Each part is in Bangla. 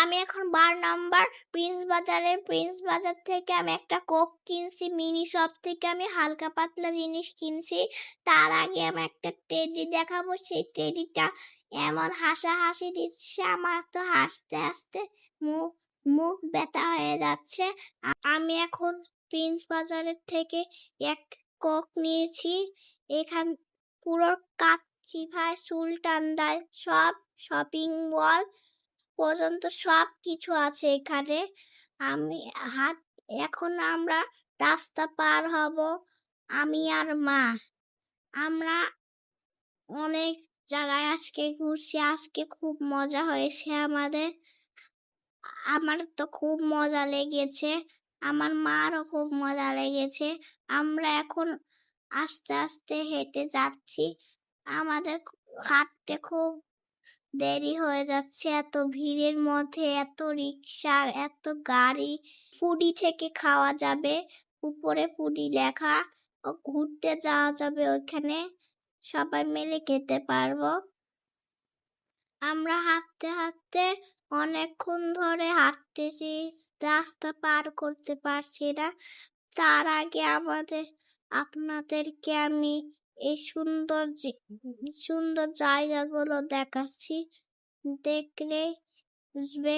আমি এখন বার নাম্বার প্রিন্স বাজারে প্রিন্স বাজার থেকে আমি একটা কোক কিনছি মিনি শপ থেকে আমি হালকা পাতলা জিনিস কিনছি। তার আগে আমি একটা টেডি দেখাবো, সেই টেডিটা এমন হাসাহাসি দিচ্ছে, আমার তো হাসতে হাসতে মুখ মুখ ব্যথা হয়ে যাচ্ছে। আমি এখন প্রিন্স বাজারের থেকে এক কোক নিয়েছি। এখান, পুরো কাচ্চি ভাই সুলতানদার সব শপিং মল পর্যন্ত সব কিছু আছে এখানে। আমি হাত, এখন আমরা রাস্তা পার হব, আমি আর মা। আমরা অনেক জায়গায় আজকে ঘুরছি, আজকে খুব মজা হয়েছে আমাদের। আমার তো খুব মজা লেগেছে, আমার মারও খুব মজা লেগেছে। আমরা এখন আস্তে আস্তে হেঁটে যাচ্ছি। আমাদের হাঁটতে খুব দেরি হয়ে যাচ্ছে। এত ভিড়ের মধ্যে এত রিক্সা এত গাড়ি ফুডি থেকে খাওয়া যাবে, উপরে ফুডি লেখা, ও ঘুরতে যাওয়া যাবে ওইখানে। সবাই মিলে খেতে পারব। আমরা হাঁটতে হাঁটতে অনেকক্ষণ ধরে হাঁটতেছি, রাস্তা পার করতে পারছি না। তার আগে আমাদের, আপনাদেরকে আমি এই সুন্দর সুন্দর জায়গাগুলো দেখাচ্ছি, দেখলে বুঝবে।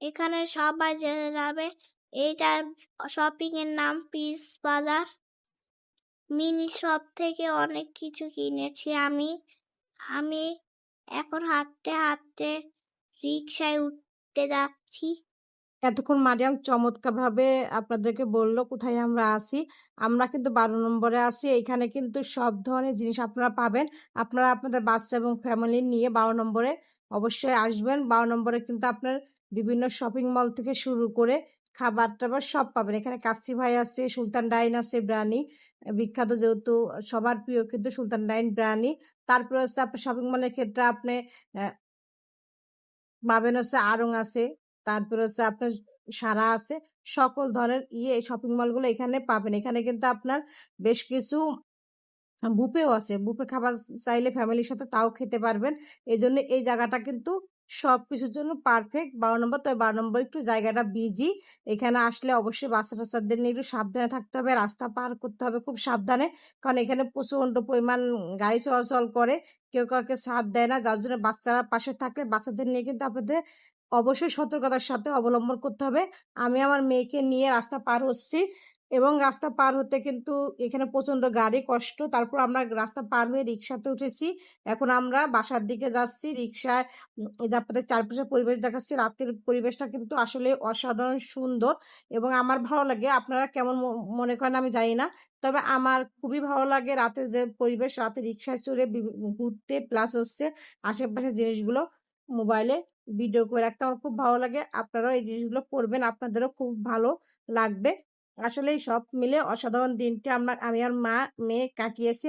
এখানে সবাই জেনে যাবে। এইটা শপিং এর নাম পিস বাজার। মিনি শপ থেকে অনেক কিছু কিনেছি আমি। আমি এখন হাঁটতে হাঁটতে রিক্সায় উঠতে যাচ্ছি। এতক্ষণ মারিয়াম চমৎকার ভাবে আপনাদেরকে বলল, কোথায় আমরা আসি আমরা কিন্তু বারো নম্বরে আসি এখানে কিন্তু সব ধরনের জিনিস আপনারা পাবেন। আপনারা আপনাদের বাচ্চা এবং ফ্যামিলি নিয়ে বারো নম্বরে অবশ্যই আসবেন। বারো নম্বরে কিন্তু আপনার বিভিন্ন শপিং মল থেকে শুরু করে খাবার টাবার সব পাবেন। এখানে কাচ্চি ভাই আছে, সুলতান ডাইন আছে, ব্রানি। বিখ্যাত যেহেতু সবার প্রিয় কিন্তু সুলতান ডাইন, ব্রানি। তারপরে হচ্ছে আপনার শপিং মলের ক্ষেত্রে আপনি পাবেন হচ্ছে আরং আছে। তারপর হচ্ছে আপনার সারা আছে। সকল ধরনের ইয়ে শপিং মলগুলো এখানে পাবেন। এখানে কিন্তু আপনার বেশ কিছু বুফেও আছে। বুফে খাবার চাইলে ফ্যামিলির সাথে তাও খেতে পারবেন। এই জন্য এই জায়গাটা কিন্তু সবকিছুর জন্য পারফেক্ট বারো নম্বর, তবে বারো নম্বর একটু জায়গাটা বিজি এখানে আসলে অবশ্যই বাচ্চা টাচ্চাদের নিয়ে একটু সাবধানে থাকতে হবে। রাস্তা পার করতে হবে খুব সাবধানে। কারণ এখানে প্রচণ্ড পরিমাণ গাড়ি চলাচল করে। কেউ কাউকে সাথ দেয় না। যার জন্য বাচ্চারা পাশে থাকলে বাচ্চাদের নিয়ে কিন্তু আপনাদের অবশ্যই সতর্কতার সাথে অবলম্বন করতে হবে। আমি আমার মেয়েকে নিয়ে রাস্তা পার হচ্ছি এবং রাস্তা পার হতে কিন্তু এখানে প্রচণ্ড গাড়ি কষ্ট। তারপর আমরা রাস্তা পার হয়ে রিক্সাতে উঠেছি। এখন আমরা বাসার দিকে যাচ্ছি। রিক্সায় উম, এই যে আপনাদের চারপাশের পরিবেশ দেখাচ্ছি রাতের পরিবেশটা কিন্তু আসলে অসাধারণ সুন্দর এবং আমার ভালো লাগে। আপনারা কেমন মনে করেন আমি জানি না। তবে আমার খুবই ভালো লাগে রাতের যে পরিবেশ রাতে রিক্সায় চড়ে ঘুরতে প্লাস হচ্ছে আশেপাশের জিনিসগুলো মোবাইলে ভিডিও করে রাখতে আমার খুব ভালো লাগে। আপনারাও এই জিনিসগুলো করবেন, আপনাদেরও খুব ভালো লাগবে। আসলে সব মিলে অসাধারণ দিনটা আমরা, আমি আর মা, মেয়ে কাটিয়েছি।